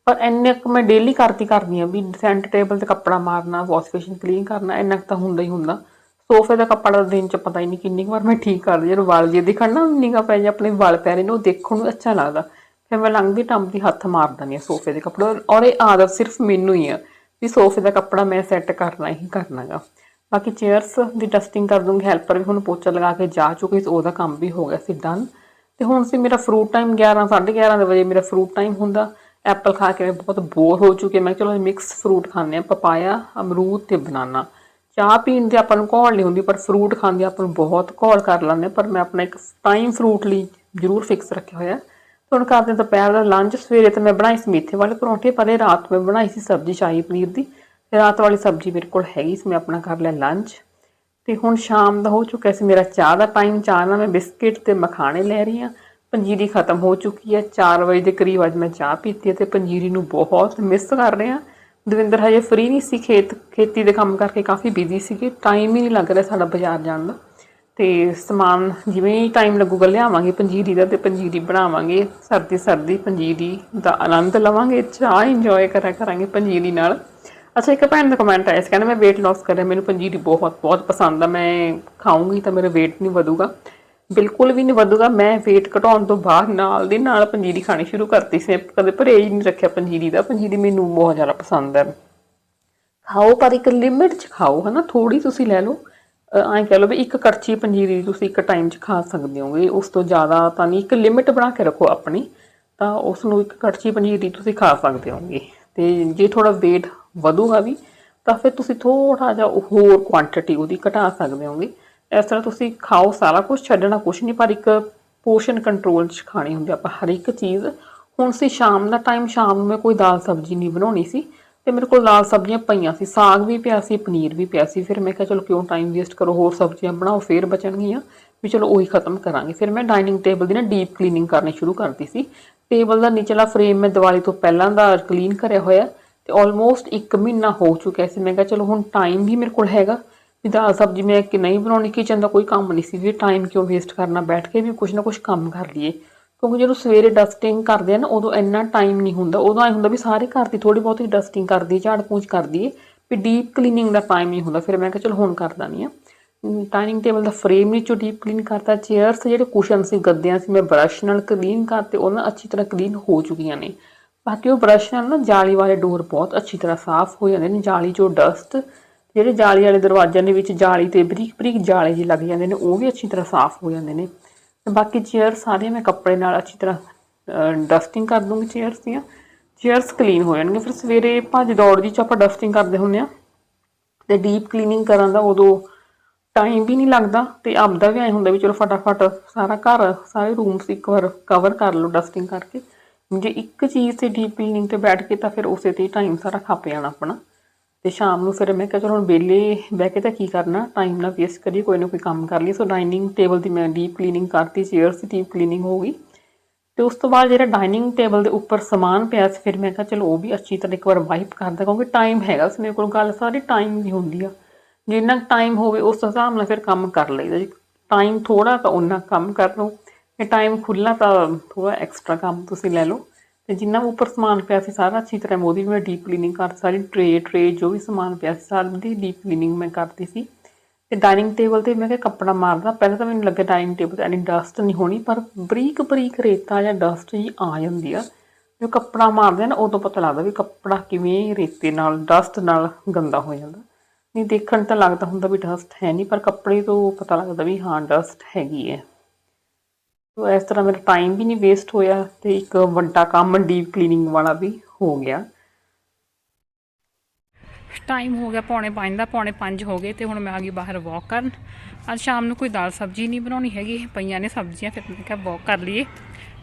ਪਰ ਇੰਨੇ ਕੁ ਮੈਂ ਡੇਲੀ ਕਰਦੀ ਕਰਦੀ ਆ ਵੀ ਸੈਂਟਰ ਟੇਬਲ ਤੇ ਕੱਪੜਾ ਮਾਰਨਾ ਵਾਸ਼ ਬੇਸਿਨ ਕਲੀਨ ਕਰਨਾ, ਇੰਨਾ ਕੁ ਤਾਂ ਹੁੰਦਾ ਹੀ ਹੁੰਦਾ। ਸੋਫੇ ਦਾ ਕੱਪੜਾ ਦਿਨ ਚ ਪਤਾ ਹੀ ਨਹੀਂ ਕਿੰਨੀ ਕੁ ਵਾਰ ਮੈਂ ਠੀਕ ਕਰਦੀ ਜਦੋਂ ਵਾਲ ਜੇ ਦਿਖਣ ਨਾ ਨਿਗਾ ਪੈ ਜਾ ਆਪਣੇ ਵਾਲ ਪੈ ਰਹੇ ਨੇ, ਉਹ ਦੇਖਣ ਨੂੰ ਅੱਛਾ ਲੱਗਦਾ। ਫਿਰ ਮੈਂ ਲੰਘਦੀ ਟੰਬਦੀ ਹੱਥ ਮਾਰ ਦਿੰਦੀ ਹਾਂ ਸੋਫੇ ਦੇ ਕੱਪੜੇ। ਔਰ ਇਹ ਆਦਤ ਸਿਰਫ ਮੈਨੂੰ ਹੀ ਆ ਵੀ ਸੋਫੇ ਦਾ ਕੱਪੜਾ ਮੈਂ ਸੈੱਟ ਕਰਨਾ ਹੀ ਕਰਨਾਗਾ। ਬਾਕੀ ਚੇਅਰਸ ਦੀ ਡਸਟਿੰਗ ਕਰ ਦੂੰਗੀ ਹੈਲਪਰ ਵੀ ਹੁਣ ਪੋਚਾ ਲਗਾ ਕੇ ਜਾ ਚੁੱਕੀ ਸੀ, ਉਹਦਾ ਕੰਮ ਵੀ ਹੋ ਗਿਆ ਸੀ ਡਨ ਤੇ ਹੁਣ ਸੀ ਮੇਰਾ ਫਰੂਟ ਟਾਈਮ 11 11:30 ਵਜੇ ਮੇਰਾ ਫਰੂਟ ਟਾਈਮ ਹੁੰਦਾ। ਐਪਲ ਖਾ ਕੇ ਮੈਂ ਬਹੁਤ ਬੋਰ ਹੋ ਚੁੱਕੀ ਮੈਂ ਕਿਹਾ ਚਲੋ ਮਿਕਸ ਫਰੂਟ ਖਾਂਦੇ ਆ ਪਪਾਇਆ ਅਮਰੂਦ ਤੇ ਬਨਾਨਾ ਚਾਹ ਪੀਣ ਦੇ ਆਪਾਂ ਨੂੰ ਘੋਲ ਨਹੀਂ ਹੁੰਦੀ, ਪਰ ਫਰੂਟ ਖਾਂਦੇ ਆਪਾਂ ਨੂੰ ਬਹੁਤ ਘੋਲ ਕਰ ਲੈਂਦੇ ਪਰ ਮੈਂ ਆਪਣਾ ਇੱਕ ਟਾਈਮ ਫਰੂਟ ਲਈ ਜ਼ਰੂਰ ਫਿਕਸ ਰੱਖਿਆ ਹੋਇਆ। ਹੁਣ ਕਰਦੇ ਦੁਪਹਿਰ ਦਾ ਲੰਚ ਸਵੇਰੇ ਤੇ ਮੈਂ ਬਣਾਈ ਸੀ ਮੇਥੇ ਵਾਲੇ ਪਰੌਂਠੇ, ਪਰ ਇਹ ਰਾਤ ਮੈਂ ਬਣਾਈ ਸੀ ਸਬਜ਼ੀ, ਸ਼ਾਹੀ ਪਨੀਰ ਦੀ। ਰਾਤ ਵਾਲੀ ਸਬਜ਼ੀ ਮੇਰੇ ਕੋਲ ਹੈਗੀ ਸੀ, ਮੈਂ ਆਪਣਾ ਕਰ ਲਿਆ ਲੰਚ ਤੇ ਹੁਣ ਸ਼ਾਮ ਦਾ ਹੋ ਚੁੱਕਿਆ ਸੀ ਮੇਰਾ ਚਾਹ ਦਾ ਟਾਈਮ ਚਾਹ ਨਾਲ ਮੈਂ ਬਿਸਕਿਟ ਤੇ ਮਖਾਣੇ ਲੈ ਰਹੀ ਹਾਂ, ਪੰਜੀਰੀ ਖਤਮ ਹੋ ਚੁੱਕੀ ਹੈ 4 ਵਜੇ ਦੇ ਕਰੀਬ ਅੱਜ ਮੈਂ ਚਾਹ ਪੀਤੀ ਹੈ ਤੇ ਪੰਜੀਰੀ ਨੂੰ ਬਹੁਤ ਮਿਸ ਕਰ ਰਹੇ ਹਾਂ। ਦਵਿੰਦਰ ਹਜੇ ਫ੍ਰੀ ਨਹੀਂ ਸੀ, ਖੇਤ, ਖੇਤੀ ਦੇ ਕੰਮ ਕਰਕੇ ਕਾਫੀ ਬਿਜ਼ੀ ਸੀਗੇ ਟਾਈਮ ਹੀ ਨਹੀਂ ਲੱਗ ਰਿਹਾ ਸਾਡਾ ਬਾਜ਼ਾਰ ਜਾਣ ਦਾ। ਤੇ ਸਮਾਨ ਜਿਵੇਂ ਹੀ ਟਾਈਮ ਲੱਗੂਗਾ ਲਿਆਵਾਂਗੇ ਪੰਜੀਰੀ ਦਾ ਤੇ ਪੰਜੀਰੀ ਬਣਾਵਾਂਗੇ, ਸਰਦੀ ਸਰਦੀ ਪੰਜੀਰੀ ਦਾ ਆਨੰਦ ਲਵਾਂਗੇ, ਚਾਹ ਇੰਜੋਏ ਕਰਿਆ ਕਰਾਂਗੇ ਪੰਜੀਰੀ ਨਾਲ। ਅੱਛਾ, ਇੱਕ ਭੈਣ ਦਾ ਕਮੈਂਟ ਆਇਆ ਸੀ, ਕਹਿੰਦਾ ਮੈਂ weight loss ਕਰ ਰਿਹਾ, ਮੈਨੂੰ ਪੰਜੀਰੀ ਬਹੁਤ ਬਹੁਤ ਪਸੰਦ ਆ, ਮੈਂ ਖਾਊਂਗੀ ਤਾਂ ਮੇਰਾ weight ਨਹੀਂ ਵਧੂਗਾ। ਬਿਲਕੁਲ ਵੀ ਨਹੀਂ ਵਧੂਗਾ, ਮੈਂ weight ਘਟਾਉਣ ਤੋਂ ਬਾਅਦ ਨਾਲ ਦੀ ਨਾਲ ਪੰਜੀਰੀ ਖਾਣੀ ਸ਼ੁਰੂ ਕਰਤੀ ਸੀ ਕਦੇ ਪਰਹੇਜ਼ ਨਹੀਂ ਰੱਖਿਆ ਪੰਜੀਰੀ ਦਾ, ਪੰਜੀਰੀ ਮੈਨੂੰ ਬਹੁਤ ਜ਼ਿਆਦਾ ਪਸੰਦ ਹੈ ਖਾਓ, ਪਰ ਇੱਕ ਲਿਮਿਟ 'ਚ ਖਾਓ, ਹਨਾ ਥੋੜੀ ਤੁਸੀਂ ਲੈ ਲਓ। ਐਂ ਕਹਿ ਲਓ ਵੀ ਇੱਕ ਕੜਛੀ ਪੰਜੀਰੀ ਤੁਸੀਂ ਇੱਕ ਟਾਈਮ 'ਚ ਖਾ ਸਕਦੇ ਹੋਗੇ, ਉਸ ਤੋਂ ਜ਼ਿਆਦਾ ਤਾਂ ਨਹੀਂ, ਇੱਕ ਲਿਮਿਟ ਬਣਾ ਕੇ ਰੱਖੋ ਆਪਣੀ, ਤਾਂ ਉਸ ਨੂੰ ਇੱਕ ਕੜਛੀ ਪੰਜੀਰੀ ਤੁਸੀਂ ਖਾ ਸਕਦੇ ਹੋਗੇ। ਤੇ ਜੇ ਥੋੜਾ weight ਵਧੂਗਾ ਵੀ, ਤਾਂ ਫਿਰ ਤੁਸੀਂ ਥੋੜਾ ਜਿਹਾ ਹੋਰ ਕੁਆਂਟੀਟੀ ਉਹਦੀ ਘਟਾ ਸਕਦੇ ਹੋਗੇ। ਇਸ ਤਰ੍ਹਾਂ ਤੁਸੀਂ ਖਾਓ ਸਾਰਾ ਕੁਝ ਛੱਡਣਾ ਕੁਝ ਨਹੀਂ, ਪਰ ਇੱਕ ਪੋਸ਼ਨ ਕੰਟਰੋਲ 'ਚ ਖਾਣੀ ਹੁੰਦੀ ਆਪਾਂ ਹਰ ਇੱਕ ਚੀਜ਼। ਹੁਣ ਸੀ ਸ਼ਾਮ ਦਾ ਟਾਈਮ ਸ਼ਾਮ ਨੂੰ ਮੈਂ ਕੋਈ ਦਾਲ ਸਬਜ਼ੀ ਨਹੀਂ ਬਣਾਉਣੀ ਸੀ, ਤੇ ਮੇਰੇ ਕੋਲ ਦਾਲ ਸਬਜ਼ੀਆਂ ਪਈਆਂ ਸੀ, ਸਾਗ ਵੀ ਪਿਆ ਸੀ, ਪਨੀਰ ਵੀ ਪਿਆ ਸੀ। ਫਿਰ ਮੈਂ ਕਿਹਾ ਚਲੋ ਕਿਉਂ ਟਾਈਮ ਵੇਸਟ ਕਰੋ, ਹੋਰ ਸਬਜ਼ੀਆਂ ਬਣਾਓ, ਫੇਰ ਬਚਣਗੀਆਂ। ਵੀ ਚਲੋ ਉਹੀ ਖਤਮ ਕਰਾਂਗੇ। ਫਿਰ ਮੈਂ ਡਾਈਨਿੰਗ ਟੇਬਲ ਦੀ ਨਾ ਡੀਪ ਕਲੀਨਿੰਗ ਕਰਨੀ ਸ਼ੁਰੂ ਕਰਤੀ ਸੀ। ਟੇਬਲ ਦਾ ਨਿਚਲਾ ਫਰੇਮ ਮੈਂ ਦੀਵਾਲੀ ਤੋਂ ਪਹਿਲਾਂ ਦਾ ਕਲੀਨ ਕਰਿਆ ਹੋਇਆ। ਤੇ ਆਲਮੋਸਟ 1 ਮਹੀਨਾ ਹੋ ਚੁੱਕਿਆ ਸੀ। ਮੈਂ ਕਿਹਾ ਚਲੋ ਹੁਣ ਟਾਈਮ ਵੀ ਮੇਰੇ ਕੋਲ ਹੈਗਾ। ਵੀ ਦਾਲ ਸਬਜ਼ੀ ਮੈਂ ਕਿ ਨਹੀਂ ਬਣਾਉਣੀ ਕਿਚਨ ਦਾ ਕੋਈ ਕੰਮ ਨਹੀਂ ਸੀ। ਵੀ ਟਾਈਮ ਕਿਉਂ ਵੇਸਟ ਕਰਨਾ? ਬੈਠ ਕੇ ਵੀ ਕੁਝ ਨਾ ਕੁਝ ਕੰਮ ਕਰ ਲਈਏ। ਕਿਉਂਕਿ ਜਦੋਂ ਸਵੇਰੇ ਡਸਟਿੰਗ ਕਰਦੇ ਆ ਨਾ, ਉਦੋਂ ਇੰਨਾ ਟਾਈਮ ਨਹੀਂ ਹੁੰਦਾ। ਉਦੋਂ ਐ ਹੁੰਦਾ ਵੀ ਸਾਰੇ ਘਰ ਦੀ ਥੋੜੀ ਬਹੁਤੀ ਡਸਟਿੰਗ ਕਰਦੀ ਝਾੜ ਪੂੰਝ ਕਰਦੀ ਏ ਵੀ ਡੀਪ ਕਲੀਨਿੰਗ ਦਾ ਟਾਈਮ ਨਹੀਂ ਹੁੰਦਾ। ਫਿਰ ਮੈਂ ਕਿਹਾ ਚਲੋ ਹੁਣ ਕਰਦਾ ਨਹੀਂ ਆ ਡਾਈਨਿੰਗ ਟੇਬਲ ਦਾ ਫਰੇਮ ਨੀਚੋਂ ਡੀਪ ਕਲੀਨ ਕਰਤਾ। ਚੇਅਰਸ ਜਿਹੜੇ ਕੁਸ਼ਨ ਸੀ, ਗੱਦਿਆਂ ਸੀ, ਮੈਂ ਬ੍ਰਸ਼ ਨਾਲ ਕਲੀਨ ਕਰਤੇ। ਉਹ ਨਾ ਅੱਛੀ ਤਰ੍ਹਾਂ ਕਲੀਨ ਹੋ ਚੁੱਕੀਆਂ ਨੇ। ਬਾਕੀ ਉਹ ਬ੍ਰਸ਼ ਨਾਲ ਨਾ ਜਾਲੀ ਵਾਲੇ ਡੋਰ ਬਹੁਤ ਅੱਛੀ ਤਰ੍ਹਾਂ ਸਾਫ਼ ਹੋ ਜਾਂਦੇ ਨੇ, ਜਾਲੀ ਚੋਂ ਡਸਟ ਜਿਹੜੇ ਜਾਲੀ ਵਾਲੇ ਦਰਵਾਜ਼ਿਆਂ ਦੇ ਵਿੱਚ ਜਾਲੀ ਤੇ ਬਰੀਕ ਬਰੀਕ ਜਾਲੇ ਜਿਹੇ ਲੱਗ ਜਾਂਦੇ ਨੇ, ਉਹ ਵੀ ਅੱਛੀ ਤਰ੍ਹਾਂ ਸਾਫ਼ ਹੋ ਜਾਂਦੇ ਨੇ। ਤੇ ਬਾਕੀ ਚੇਅਰ ਸਾਰੇ ਮੈਂ ਕੱਪੜੇ ਨਾਲ ਅੱਛੀ ਤਰ੍ਹਾਂ ਡਸਟਿੰਗ ਕਰ ਦੂੰਗੀ ਚੇਅਰਸ ਦੀਆਂ। ਚੇਅਰਸ ਕਲੀਨ ਹੋ ਜਾਣਗੇ। ਫਿਰ ਸਵੇਰੇ ਭੱਜ ਦੌੜ ਦੀ ਚ ਆਪਾਂ ਡਸਟਿੰਗ ਕਰਦੇ ਹੁੰਦੇ ਆ ਤੇ ਡੀਪ ਕਲੀਨਿੰਗ ਕਰਨ ਦਾ ਉਦੋਂ ਟਾਈਮ ਵੀ ਨਹੀਂ ਲੱਗਦਾ ਤੇ ਆਪਦਾ ਵੀ ਐ ਹੁੰਦਾ ਵੀ ਚਲੋ ਫਟਾਫਟ ਸਾਰਾ ਘਰ, ਸਾਰੇ ਰੂਮਸ ਇੱਕ ਵਾਰ ਕਵਰ ਕਰ ਲਓ ਡਸਟਿੰਗ ਕਰਕੇ। ਜੇ ਇੱਕ ਚੀਜ਼ ਤੇ ਡੀਪ ਕਲੀਨਿੰਗ ਤੇ ਬੈਠ ਕੇ ਤਾਂ ਫਿਰ ਉਸੇ ਤੇ ਟਾਈਮ ਸਾਰਾ ਖੱਪ ਜਾਣਾ ਆਪਣਾ। ਤੇ ਸ਼ਾਮ ਨੂੰ ਫਿਰ ਮੈਂ ਕਿਹਾ ਚਲੋ ਹੁਣ ਵਿਹਲੇ ਬਹਿ ਕੇ ਤਾਂ ਕੀ ਕਰਨਾ ਟਾਈਮ ਨਾ ਵੇਸਟ ਕਰੀਏ, ਕੋਈ ਨਾ ਕੋਈ ਕੰਮ ਕਰ ਲਈ ਸੋ ਡਾਈਨਿੰਗ ਟੇਬਲ ਦੀ ਮੈਂ ਡੀਪ ਕਲੀਨਿੰਗ ਕਰਤੀ ਚੇਅਰਸ ਦੀ ਡੀਪ ਕਲੀਨਿੰਗ ਹੋ ਗਈ। ਤੇ ਉਸ ਤੋਂ ਬਾਅਦ ਜਿਹੜਾ ਡਾਈਨਿੰਗ ਟੇਬਲ ਦੇ ਉੱਪਰ ਸਮਾਨ ਪਿਆ ਸੀ, ਫਿਰ ਮੈਂ ਕਿਹਾ ਚਲੋ ਉਹ ਵੀ ਅੱਛੀ ਤਰ੍ਹਾਂ ਇੱਕ ਵਾਰ ਵਾਈਪ ਕਰਦਾ ਕਿਉਂਕਿ ਟਾਈਮ ਹੈਗਾ ਸੀ ਮੇਰੇ ਕੋਲ, ਗੱਲ ਸਾਰੀ ਟਾਈਮ ਦੀ ਹੁੰਦੀ ਆ। ਜਿੰਨਾ ਟਾਈਮ ਹੋਵੇ ਉਸ ਹਿਸਾਬ ਨਾਲ ਫਿਰ ਕੰਮ ਕਰ ਲਈਦਾ ਜੇ। ਟਾਈਮ ਥੋੜਾ ਤਾਂ ਉਹਨਾਂ ਕੰਮ ਕਰ ਲਓ। ਇਹ ਟਾਈਮ ਖੁੱਲਾ ਤਾਂ ਥੋੜਾ ਐਕਸਟਰਾ ਕੰਮ ਤੁਸੀਂ ਲੈ ਲਓ। ਤੇ ਜਿੰਨਾ ਉੱਪਰ ਸਮਾਨ ਪਿਆ ਸੀ ਸਾਰਾ ਅੱਛੀ ਤਰ੍ਹਾਂ ਉਹਦੀ ਵੀ ਮੈਂ ਡੀਪ ਕਲੀਨਿੰਗ ਕਰ ਸਾਰੀ ਟਰੇ ਟਰੇ ਜੋ ਵੀ ਸਮਾਨ ਪਿਆ ਸੀ ਸਾਰੀ ਦੀ ਡੀਪ ਕਲੀਨਿੰਗ ਮੈਂ ਕਰਦੀ ਸੀ। ਤੇ ਡਾਈਨਿੰਗ ਟੇਬਲ ਤੇ ਮੈਂ ਕਿਹਾ ਕੱਪੜਾ ਮਾਰਦਾ, ਪਹਿਲਾਂ ਤਾਂ ਮੈਨੂੰ ਲੱਗਾ ਡਾਈਨਿੰਗ ਟੇਬਲ ਤੇ ਐਨੀ ਡਸਟ ਨਹੀਂ ਹੋਣੀ, ਪਰ ਬਰੀਕ ਬਰੀਕ ਰੇਤਾ ਜਾਂ ਡਸਟ ਜੀ ਆ ਜਾਂਦੀ ਆ। ਜੋ ਕੱਪੜਾ ਮਾਰਦੇ ਆ ਨਾ, ਉਦੋਂ ਪਤਾ ਲੱਗਦਾ ਵੀ ਕੱਪੜਾ ਕਿਵੇਂ ਰੇਤੇ ਨਾਲ ਡਸਟ ਨਾਲ ਗੰਦਾ ਹੋ ਜਾਂਦਾ। ਨਹੀਂ ਦੇਖਣ ਤਾਂ ਲੱਗਦਾ ਹੁੰਦਾ ਵੀ ਡਸਟ ਹੈ ਨਹੀਂ, ਪਰ ਕੱਪੜੇ ਤੋਂ ਪਤਾ ਲੱਗਦਾ ਵੀ ਹਾਂ ਡਸਟ ਹੈਗੀ ਹੈ। ਸੋ ਇਸ ਤਰ੍ਹਾਂ ਮੇਰਾ ਟਾਈਮ ਵੀ ਨਹੀਂ ਵੇਸਟ ਹੋਇਆ ਤੇ ਇੱਕ ਵੱਡਾ ਕੰਮ ਡੀਪ ਕਲੀਨਿੰਗ ਵਾਲਾ ਵੀ ਹੋ ਗਿਆ। ਟਾਈਮ ਹੋ ਗਿਆ ਪੌਣੇ 5 ਦਾ, ਪੌਣੇ 5 ਹੋ ਗਏ ਤੇ ਹੁਣ ਮੈਂ ਆ ਗਈ ਬਾਹਰ ਵਾਕ ਕਰਨ। ਅੱਜ ਸ਼ਾਮ ਨੂੰ ਕੋਈ ਦਾਲ ਸਬਜ਼ੀ ਨਹੀਂ ਬਣਾਉਣੀ ਹੈਗੀ, ਪਈਆਂ ਨੇ ਸਬਜ਼ੀਆਂ, ਫਿਰ ਮੈਂ ਕਿਹਾ ਵਾਕ ਕਰ ਲਈਏ।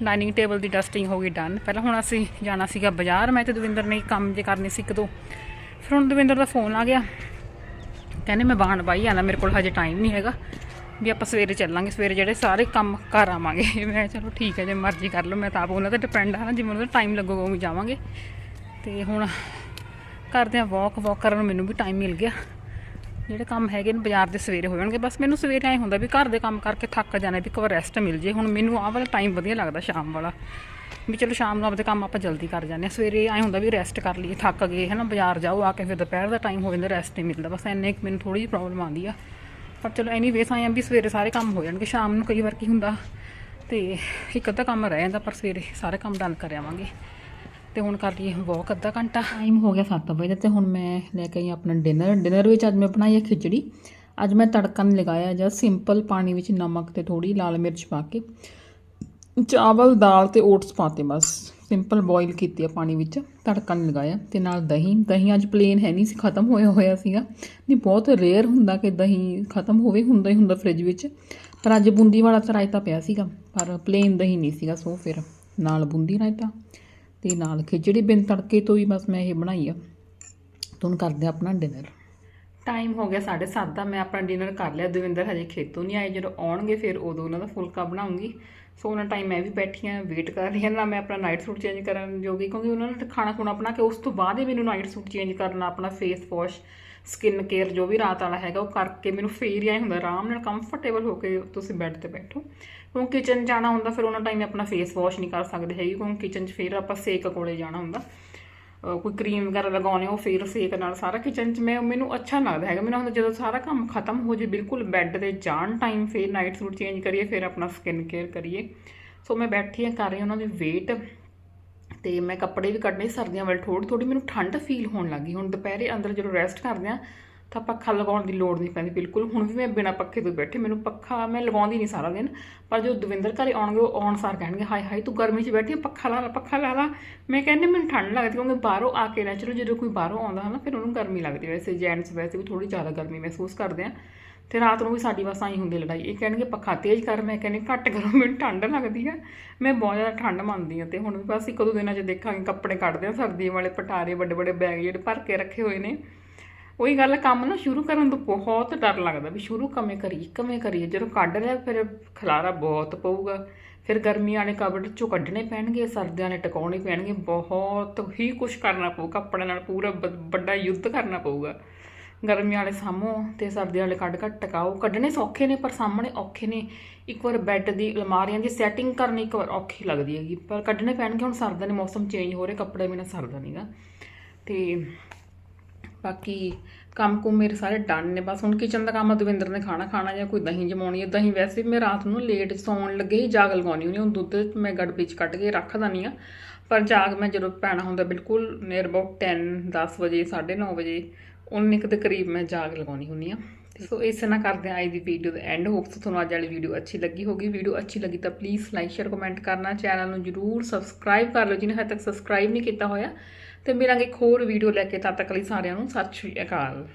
ਡਾਈਨਿੰਗ ਟੇਬਲ ਦੀ ਡਸਟਿੰਗ ਹੋ ਗਈ ਡਨ ਪਹਿਲਾਂ ਹੁਣ ਅਸੀਂ ਜਾਣਾ ਸੀਗਾ ਬਾਜ਼ਾਰ, ਮੈਂ ਤੇ ਦਵਿੰਦਰ ਨੇ ਕੰਮ ਜੇ ਕਰਨੇ ਸੀ ਇੱਕ ਦੋ। ਫਿਰ ਹੁਣ ਦਵਿੰਦਰ ਦਾ ਫੋਨ ਆ ਗਿਆ। ਕਹਿੰਦੇ ਮੈਂ ਬਾਣ ਬਾਈ ਆਣਾ ਮੇਰੇ ਕੋਲ ਹਜੇ ਟਾਈਮ ਨਹੀਂ ਹੈਗਾ। ਵੀ ਆਪਾਂ ਸਵੇਰੇ ਚੱਲਾਂਗੇ, ਸਵੇਰੇ ਜਿਹੜੇ ਸਾਰੇ ਕੰਮ ਕਰ ਆਵਾਂਗੇ। <laughs> ਮੈਂ ਚਲੋ ਠੀਕ ਹੈ, ਜੇ ਮਰਜ਼ੀ ਕਰ ਲਓ, ਮੈਂ ਤਾਂ ਆਪ ਉਹਨਾਂ ਤੇ ਡਿਪੈਂਡ ਹਾਂ ਜਿਵੇਂ ਉਹਨਾਂ ਦਾ ਟਾਈਮ ਲੱਗੂਗਾ, ਉਵੇਂ ਜਾਵਾਂਗੇ। ਤੇ ਹੁਣ ਕਰਦੇ ਆ ਵਾਕ ਵਾਕ ਕਰਨ ਨੂੰ ਮੈਨੂੰ ਵੀ ਟਾਈਮ ਮਿਲ ਗਿਆ। ਜਿਹੜੇ ਕੰਮ ਹੈਗੇ ਨੇ ਬਾਜ਼ਾਰ ਦੇ ਸਵੇਰੇ ਹੋ ਜਾਣਗੇ, ਬਸ ਮੈਨੂੰ ਸਵੇਰੇ ਐ ਹੁੰਦਾ ਵੀ ਘਰ ਦੇ ਕੰਮ ਕਰਕੇ ਥੱਕ ਜਾਣਾ, ਵੀ ਇੱਕ ਵਾਰ ਰੈਸਟ ਮਿਲ ਜੇ। ਹੁਣ ਮੈਨੂੰ ਆਹ ਵਾਲਾ ਟਾਈਮ ਵਧੀਆ ਲੱਗਦਾ ਸ਼ਾਮ ਵਾਲਾ, ਵੀ ਚਲੋ ਸ਼ਾਮ ਨੂੰ ਆਪਦੇ ਕੰਮ ਆਪਾਂ ਜਲਦੀ ਕਰ ਜਾਂਦੇ ਆ ਸਵੇਰੇ ਐ ਹੁੰਦਾ ਵੀ ਰੈਸਟ ਕਰ ਲਈਏ, ਥੱਕ ਗਏ ਹੈ ਨਾ ਬਾਜ਼ਾਰ ਜਾਓ, ਆ ਕੇ ਫਿਰ ਦੁਪਹਿਰ ਦਾ ਟਾਈਮ ਹੋ ਜਾਂਦਾ ਰੈਸਟ ਨਹੀਂ ਮਿਲਦਾ। ਬਸ ਐਨੇ ਇੱਕ ਮੈਨੂੰ ਥੋੜੀ ਜਿਹੀ ਪ੍ਰੋਬਲਮ ਆਉਂਦੀ ਆ। ਪਰ ਚਲੋ ਐਨੀਵੇਸ ਆਏ ਆ ਵੀ ਸਵੇਰੇ ਸਾਰੇ ਕੰਮ ਹੋ ਜਾਣਗੇ, ਸ਼ਾਮ ਨੂੰ ਕਈ ਵਾਰ ਕੀ ਹੁੰਦਾ ਤੇ ਇੱਕ ਅੱਧਾ ਕੰਮ ਰਹਿ ਜਾਂਦਾ, ਪਰ ਸਵੇਰੇ ਸਾਰੇ ਕੰਮ ਡਨ ਕਰ ਆਵਾਂਗੇ। ਤੇ ਹੁਣ ਕਰ ਲਈਏ ਵਾਕ ਅੱਧਾ ਘੰਟਾ। ਟਾਈਮ ਹੋ ਗਿਆ 7 ਵਜੇ ਦਾ ਤੇ ਹੁਣ ਮੈਂ ਲੈ ਕੇ ਆਈ ਆਪਣਾ ਡਿਨਰ ਡਿਨਰ ਵਿੱਚ ਅੱਜ ਮੈਂ ਬਣਾਈ ਹੈ ਖਿਚੜੀ। ਅੱਜ ਮੈਂ ਤੜਕਾ ਨਹੀਂ ਲਗਾਇਆ, ਜਾਂ ਸਿੰਪਲ ਪਾਣੀ ਵਿੱਚ ਨਮਕ ਤੇ ਥੋੜੀ ਲਾਲ ਮਿਰਚ ਪਾ ਕੇ ਚਾਵਲ, ਦਾਲ ਤੇ ਓਟਸ ਪਾਤੇ ਬਸ। ਸਿੰਪਲ ਬੋਇਲ ਕੀਤੀ ਆ ਪਾਣੀ ਵਿੱਚ, ਤੜਕਾ ਨਹੀਂ ਲਗਾਇਆ ਤੇ ਨਾਲ ਦਹੀਂ ਦਹੀਂ ਅੱਜ ਪਲੇਨ ਹੈ ਨਹੀਂ ਸੀ, ਖਤਮ ਹੋਇਆ ਹੋਇਆ ਸੀਗਾ। ਨਹੀਂ, ਬਹੁਤ ਰੇਅਰ ਹੁੰਦਾ ਕਿ ਦਹੀਂ ਖਤਮ ਹੋਵੇ, ਹੁੰਦਾ ਹੀ ਹੁੰਦਾ ਫ੍ਰਿਜ ਵਿੱਚ। ਪਰ ਅੱਜ ਬੂੰਦੀ ਵਾਲਾ ਤਾਂ ਰਾਇਤਾ ਪਿਆ ਸੀਗਾ, ਪਰ ਪਲੇਨ ਦਹੀਂ ਨਹੀਂ ਸੀਗਾ, ਸੋ ਫਿਰ ਨਾਲ ਬੂੰਦੀ ਰਾਇਤਾ ਤੇ ਨਾਲ ਖਿਚੜੀ ਬਿਨ ਤੜਕੇ ਤੋਂ ਹੀ ਬਸ ਮੈਂ ਇਹ ਬਣਾਈ ਆ। ਤੁਹਾਨੂੰ ਕਰਦੇ ਆ ਆਪਣਾ ਡਿਨਰ ਟਾਈਮ ਹੋ ਗਿਆ 7:30 ਦਾ, ਮੈਂ ਆਪਣਾ ਡਿਨਰ ਕਰ ਲਿਆ। ਦਵਿੰਦਰ ਹਜੇ ਖੇਤੋਂ ਨਹੀਂ ਆਏ, ਜਦੋਂ ਆਉਣਗੇ ਫਿਰ ਉਦੋਂ ਉਹਨਾਂ ਦਾ ਫੁਲਕਾ ਬਣਾਉਂਗੀ। ਸੋ ਉਹਨਾਂ ਟਾਈਮ ਮੈਂ ਵੀ ਬੈਠੀ ਆ ਵੇਟ ਕਰ ਰਹੀ ਹਾਂ, ਨਾ ਮੈਂ ਆਪਣਾ ਨਾਈਟ ਸੂਟ ਚੇਂਜ ਕਰਨ ਜੋਗੀ, ਕਿਉਂਕਿ ਉਹਨਾਂ ਨੇ ਖਾਣਾ ਖੁਣਾ ਬਣਾ ਕੇ ਉਸ ਤੋਂ ਬਾਅਦ ਹੀ ਮੈਨੂੰ ਨਾਈਟ ਸੂਟ ਚੇਂਜ ਕਰਨਾ, ਆਪਣਾ ਫੇਸ ਵਾਸ਼ ਸਕਿਨ ਕੇਅਰ ਜੋ ਵੀ ਰਾਤ ਵਾਲਾ ਹੈਗਾ, ਉਹ ਕਰਕੇ ਮੈਨੂੰ ਫੇਰ ਹੀ ਹੁੰਦਾ, ਆਰਾਮ ਨਾਲ ਕੰਫਰਟੇਬਲ ਹੋ ਕੇ ਤੁਸੀਂ ਬੈੱਡ ਤੇ ਬੈਠੋ। ਕਿਉਂਕਿ ਕਿਚਨ ਜਾਣਾ ਹੁੰਦਾ, ਫਿਰ ਉਹਨਾਂ ਟਾਈਮ ਆਪਣਾ ਫੇਸ ਵਾਸ਼ ਨਹੀਂ ਕਰ ਸਕਦੇ ਹੈਗੇ, ਕਿਉਂਕਿ ਕਿਚਨ 'ਚ ਫਿਰ ਆਪਾਂ ਸੇਕ ਕੋਲੇ ਜਾਣਾ ਹੁੰਦਾ। ਕੋਈ ਕਰੀਮ ਵਗੈਰਾ ਲਗਾਉਣੇ, ਉਹ ਫੇਰ ਸੇਕ ਨਾਲ ਸਾਰਾ ਕਿਚਨ 'ਚ ਮੈਂ, ਮੈਨੂੰ ਅੱਛਾ ਲੱਗਦਾ ਹੈਗਾ। ਮੈਨੂੰ ਹੁੰਦਾ ਜਦੋਂ ਸਾਰਾ ਕੰਮ ਖਤਮ ਹੋ ਜੇ, ਬਿਲਕੁਲ ਬੈੱਡ ਤੇ ਜਾਣ ਟਾਈਮ ਫਿਰ ਨਾਈਟ ਸੂਟ ਚੇਂਜ ਕਰੀਏ, ਫਿਰ ਆਪਣਾ ਸਕਿਨ ਕੇਅਰ ਕਰੀਏ। ਸੋ ਮੈਂ ਬੈਠੀ ਹਾਂ, ਕਰ ਰਹੀ ਹਾਂ ਉਹਨਾਂ ਦੀ ਵੇਟ ਤੇ ਮੈਂ ਕੱਪੜੇ ਵੀ ਕੱਢਨੇ ਸਰਦੀਆਂ ਵਾਲੇ ਥੋੜੀ ਥੋੜੀ ਮੈਨੂੰ ਠੰਡ ਫੀਲ ਹੋਣ ਲੱਗੀ ਹੁਣ ਦੁਪਹਿਰੇ ਅੰਦਰ ਜਦੋਂ ਰੈਸਟ ਕਰਦੇ ਆ ਤਾਂ ਪੱਖਾ ਲਗਾਉਣ ਦੀ ਲੋੜ ਨਹੀਂ ਪੈਂਦੀ, ਬਿਲਕੁਲ। ਹੁਣ ਵੀ ਮੈਂ ਬਿਨਾਂ ਪੱਖੇ ਤੋਂ ਬੈਠੇ, ਮੈਨੂੰ ਪੱਖਾ ਮੈਂ ਲਗਾਉਂਦੀ ਨਹੀਂ ਸਾਰਾ ਦਿਨ। ਪਰ ਜੋ ਦਵਿੰਦਰ ਘਰੇ ਆਉਣਗੇ, ਉਹ ਆਉਣ ਸਾਰ ਕਹਿਣਗੇ, ਹਾਏ ਹਾਏ, ਤੂੰ ਗਰਮੀ 'ਚ ਬੈਠੀ ਪੱਖਾ ਲਾ ਲਾ ਪੱਖਾ ਲਾ ਲਾ। ਮੈਂ ਕਹਿੰਦੀ, ਮੈਨੂੰ ਠੰਡ ਲੱਗਦੀ, ਕਿਉਂਕਿ ਬਾਹਰੋਂ ਆ ਕੇ ਨੈਚੁਰਲ ਜਦੋਂ ਕੋਈ ਬਾਹਰੋਂ ਆਉਂਦਾ ਹੈ ਨਾ, ਫਿਰ ਉਹਨੂੰ ਗਰਮੀ ਲੱਗਦੀ ਵੈਸੇ ਜੈਂਟਸ ਵੈਸੇ ਵੀ ਥੋੜੀ ਜ਼ਿਆਦਾ ਗਰਮੀ ਮਹਿਸੂਸ ਕਰਦੇ ਆ। ਤੇ ਰਾਤ ਨੂੰ ਵੀ ਸਾਡੀ ਬਸ ਆਈ ਹੁੰਦੀ ਲੜਾਈ। ਇਹ ਕਹਿਣਗੇ, ਪੱਖਾ ਤੇਜ਼ ਕਰ। ਮੈਂ ਕਹਿੰਦੀ, ਘੱਟ ਕਰੋ, ਮੈਨੂੰ ਠੰਡ ਲੱਗਦੀ ਆ ਮੈਂ ਬਹੁਤ ਜ਼ਿਆਦਾ ਠੰਡ ਮੰਨਦੀ ਆ ਤੇ ਹੁਣ ਵੀ ਬਸ ਇੱਕ ਦੋ ਦਿਨਾਂ 'ਚ ਦੇਖਾਂਗੇ, ਕੱਪੜੇ ਕੱਢਦੇ ਆ, ਸਰਦੀਆਂ ਵਾਲੇ ਪਟਾਰੇ ਵੱਡੇ ਵੱਡੇ ਬੈਗ ਜਿਹੜੇ ਭਰ ਕੇ ਰੱਖੇ ਹੋਏ ਨੇ। ਉਹੀ ਗੱਲ ਆ, ਕੰਮ ਨਾ ਸ਼ੁਰੂ ਕਰਨ ਤੋਂ ਬਹੁਤ ਡਰ ਲੱਗਦਾ ਵੀ ਸ਼ੁਰੂ ਕਵੇਂ ਕਰੀਏ ਕਵੇਂ ਕਰੀਏ। ਜਦੋਂ ਕੱਢ ਲਿਆ ਫਿਰ ਖਲਾਰਾ ਬਹੁਤ ਪਊਗਾ। ਫਿਰ ਗਰਮੀ ਵਾਲੇ ਕਬੜ ਚੋਂ ਕੱਢਣੇ ਪੈਣਗੇ ਸਰਦੀਆਂ ਵਾਲੇ ਟਿਕਾਉਣੇ ਪੈਣਗੇ। ਬਹੁਤ ਹੀ ਕੁਝ ਕਰਨਾ ਪਊ ਕੱਪੜੇ ਨਾਲ ਪੂਰਾ ਬ- ਵੱਡਾ ਯੁੱਧ ਕਰਨਾ ਪਊਗਾ। ਗਰਮੀ ਵਾਲੇ ਸਾਹਮੋ ਤੇ ਸਰਦੀ ਵਾਲੇ ਕੱਢ ਕੱਢ ਟਿਕਾਓ। ਕੱਢਣੇ ਸੌਖੇ ਨੇ ਪਰ ਸਾਹਮਣੇ ਔਖੇ ਨੇ। ਇੱਕ ਵਾਰ ਬੈੱਡ ਦੀ ਅਲਮਾਰੀਆਂ ਦੀ ਸੈਟਿੰਗ ਕਰਨੀ ਇੱਕ ਵਾਰ ਔਖੀ ਲੱਗਦੀ ਹੈਗੀ ਪਰ ਕੱਢਣੇ ਪੈਣਗੇ। ਹੁਣ ਸਰਦਾਂ ਦੇ ਮੌਸਮ ਚੇਂਜ ਹੋ ਰਿਹਾ ਕੱਪੜੇ ਬਿਨਾਂ ਸਰਦਾ ਨਹੀਂਗਾ ਤੇ ਬਾਕੀ ਕੰਮ ਕੁਮ ਮੇਰੇ ਸਾਰੇ ਡਨ ਨੇ। ਬਸ ਹੁਣ ਕਿਚਨ ਦਾ ਕੰਮ ਆ, ਦਵਿੰਦਰ ਨੇ ਖਾਣਾ ਖਾਣਾ ਜਾਂ ਕੋਈ ਦਹੀਂ ਜਮਾਉਣੀ ਹੈ ਦਹੀਂ ਵੈਸੇ ਵੀ ਮੈਂ ਰਾਤ ਨੂੰ ਲੇਟ ਸੌਣ ਲੱਗੇ ਹੀ ਜਾਗ ਲਗਾਉਣੀ ਹੁੰਦੀ ਹੁਣ ਦੁੱਧ ਮੈਂ ਗੜਬੀ ਚ ਕੱਢ ਕੇ ਰੱਖ ਦਿੰਦੀ ਆ। ਪਰ ਜਾਗ ਮੈਂ ਜਦੋਂ ਪੈਣਾ ਹੁੰਦਾ ਬਿਲਕੁਲ ਨੀਅਰ ਅਬਾਊਟ 10 10 ਵਜੇ 9:30 ਵਜੇ ਉਨੇ ਕੁ ਦੇ ਕਰੀਬ ਮੈਂ ਜਾਗ ਲਗਾਉਣੀ ਹੁੰਦੀ ਆ। ਸੋ ਇਸੇ ਨਾਲ ਕਰਦੇ ਹਾਂ ਅੱਜ ਦੀ ਵੀਡੀਓ ਦਾ ਐਂਡ ਹੋਪਸ ਤੁਹਾਨੂੰ ਅੱਜ ਵਾਲੀ ਵੀਡੀਓ ਅੱਛੀ ਲੱਗੀ ਹੋਗੀ ਵੀਡੀਓ ਅੱਛੀ ਲੱਗੀ ਤਾਂ ਪਲੀਜ਼ ਲਾਈਕ ਸ਼ੇਅਰ ਕਮੈਂਟ ਕਰਨਾ। ਚੈਨਲ ਨੂੰ ਜਰੂਰ ਸਬਸਕ੍ਰਾਈਬ ਕਰ ਲਓ। ਜਿਹਨੇ ਹਜੇ ਤੱਕ ਸਬਸਕ੍ਰਾਈਬ ਨਹੀਂ ਕੀਤਾ ਹੋਇਆ ਤੇ ਮਿਲਾਂਗੇ ਇੱਕ ਹੋਰ ਵੀਡੀਓ ਲੈ ਕੇ ਤਦ ਤੱਕ ਲਈ ਸਾਰਿਆਂ ਨੂੰ, ਸਤਿ ਸ਼੍ਰੀ ਅਕਾਲ।